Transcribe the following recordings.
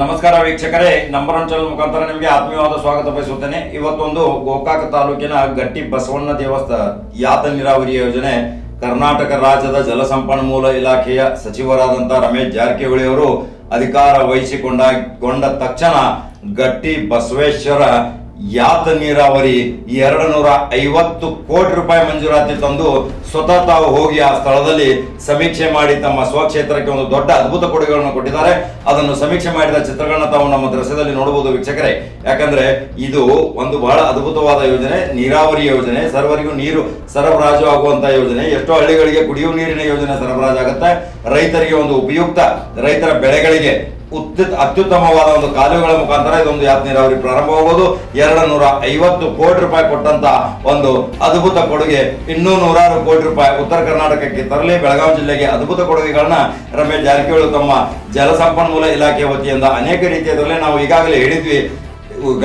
ನಮಸ್ಕಾರ ವೀಕ್ಷಕರೇ, number one channel ಮುಖಾಂತರ ನಿಮಗೆ ಆತ್ಮೀಯವಾದ ಸ್ವಾಗತ ಬಯಸುತ್ತೇನೆ. ಇವತ್ತೊಂದು ಗೋಕಾಕ ತಾಲೂಕಿನ ಗಟ್ಟಿ ಬಸವಣ್ಣ ದೇವಸ್ಥಾನ ಯಾತ ನೀರಾವರಿ ಯೋಜನೆ ಕರ್ನಾಟಕ ರಾಜ್ಯದ ಜಲಸಂಪನ್ಮೂಲ ಇಲಾಖೆಯ ಸಚಿವರಾದಂಥ ರಮೇಶ್ ಜಾರಕಿಹೊಳಿ ಅವರು ಅಧಿಕಾರ ವಹಿಸಿಕೊಂಡ, ಕೊಂಡ ತಕ್ಷಣ ಗಟ್ಟಿ ಬಸವೇಶ್ವರ ಯಾತ ನೀರಾವರಿ? ಎರಡು ನೂರ ಐವತ್ತು ಕೋಟಿ ರೂಪಾಯಿ ಮಂಜೂರಾತಿ ತಂದು ಸ್ವತಃ ತಾವು ಹೋಗಿ ಆ ಸ್ಥಳದಲ್ಲಿ ಸಮೀಕ್ಷೆ ಮಾಡಿ ತಮ್ಮ ಸ್ವಕ್ಷೇತ್ರಕ್ಕೆ ಒಂದು ದೊಡ್ಡ ಅದ್ಭುತ ಕೊಡುಗೆಗಳನ್ನು ಕೊಟ್ಟಿದ್ದಾರೆ. ಅದನ್ನು ಸಮೀಕ್ಷೆ ಮಾಡಿದ ಚಿತ್ರಗಳನ್ನ ತಾವು ನಮ್ಮ ದೃಶ್ಯದಲ್ಲಿ ನೋಡಬಹುದು ವೀಕ್ಷಕರೇ. ಯಾಕಂದ್ರೆ ಇದು ಒಂದು ಬಹಳ ಅದ್ಭುತವಾದ ಯೋಜನೆ, ನೀರಾವರಿ ಯೋಜನೆ. ಸರ್ವರಿಗೂ ನೀರು ಸರಬರಾಜು ಆಗುವಂತಹ ಯೋಜನೆ. ಎಷ್ಟೋ ಹಳ್ಳಿಗಳಿಗೆ ಕುಡಿಯುವ ನೀರಿನ ಯೋಜನೆ ಸರಬರಾಜು ಆಗುತ್ತೆ ರೈತರಿಗೆ ಒಂದು ಉಪಯುಕ್ತ ರೈತರ ಬೆಳೆಗಳಿಗೆ ಅತ್ಯುತ್ತಮವಾದ ಒಂದು ಕಾಲುವೆಗಳ ಮುಖಾಂತರ ಇದೊಂದು ಯಾತ್ ನೀರಾವರಿ ಪ್ರಾರಂಭವಾಗುವುದು ಎರಡು ನೂರ ಐವತ್ತು ಕೋಟಿ ರೂಪಾಯಿ ಕೊಟ್ಟಂತ ಒಂದು ಅದ್ಭುತ ಕೊಡುಗೆ. ಇನ್ನೂ ನೂರಾರು ಕೋಟಿ ರೂಪಾಯಿ ಉತ್ತರ ಕರ್ನಾಟಕಕ್ಕೆ ತರಲಿ. ಬೆಳಗಾವಿ ಜಿಲ್ಲೆಗೆ ಅದ್ಭುತ ಕೊಡುಗೆಗಳನ್ನ ರಮೇಶ್ ಜಾರಕಿಹೊಳಿ ತಮ್ಮ ಜಲಸಂಪನ್ಮೂಲ ಇಲಾಖೆ ವತಿಯಿಂದ ಅನೇಕ ರೀತಿಯದಲ್ಲೇ ನಾವು ಈಗಾಗಲೇ ಹೇಳಿದ್ವಿ.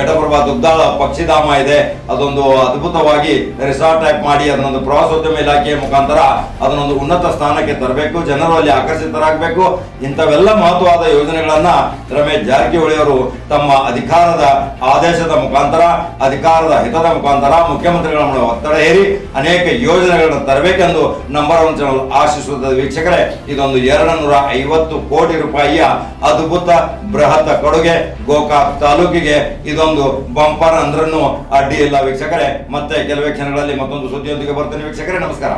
ಘಟಪ್ರಭಾ ದುಗ್ಧಾಳ ಪಕ್ಷಿಧಾಮ ಇದೆ. ಅದೊಂದು ಅದ್ಭುತವಾಗಿ ರೆಸಾರ್ಟ್ ಟೈಪ್ ಮಾಡಿ, ಅದನ್ನೊಂದು ಪ್ರವಾಸೋದ್ಯಮ ಇಲಾಖೆಯ ಮುಖಾಂತರ ಅದನ್ನೊಂದು ಉನ್ನತ ಸ್ಥಾನಕ್ಕೆ ತರಬೇಕು ಜನರು ಅಲ್ಲಿ ಆಕರ್ಷಿತರಾಗಬೇಕು. ಇಂಥವೆಲ್ಲ ಮಹತ್ವವಾದ ಯೋಜನೆಗಳನ್ನ ರಮೇಶ್ ಜಾರಕಿಹೊಳಿ ಅವರು ತಮ್ಮ ಅಧಿಕಾರದ ಆದೇಶದ ಮುಖಾಂತರ, ಅಧಿಕಾರದ ಹಿತದ ಮುಖಾಂತರ ಮುಖ್ಯಮಂತ್ರಿಗಳ ಒತ್ತಡ ಹೇರಿ, ಅನೇಕ ಯೋಜನೆಗಳನ್ನು ತರಬೇಕೆಂದು ನಂಬರ್ ಒನ್ ಚಾನಲ್ ಆಶಿಸುತ್ತದೆ. ವೀಕ್ಷಕರೇ, ಇದೊಂದು ಎರಡು ನೂರ ಐವತ್ತು ಕೋಟಿ ರೂಪಾಯಿಯ ಅದ್ಭುತ ಬೃಹತ್ ಕೊಡುಗೆ ಗೋಕಾಕ್ ತಾಲೂಕಿಗೆ ಇದೊಂದು ಬಂಪರ್ ಅಂದ್ರೂ ಅಡ್ಡಿ ಇಲ್ಲ ವೀಕ್ಷಕರೇ. ಮತ್ತೆ ಕೆಲವೇ ಕ್ಷಣಗಳಲ್ಲಿ ಮತ್ತೊಂದು ಸುದ್ದಿಯೊಂದಿಗೆ ಬರ್ತೇನೆ ವೀಕ್ಷಕರೇ. ನಮಸ್ಕಾರ.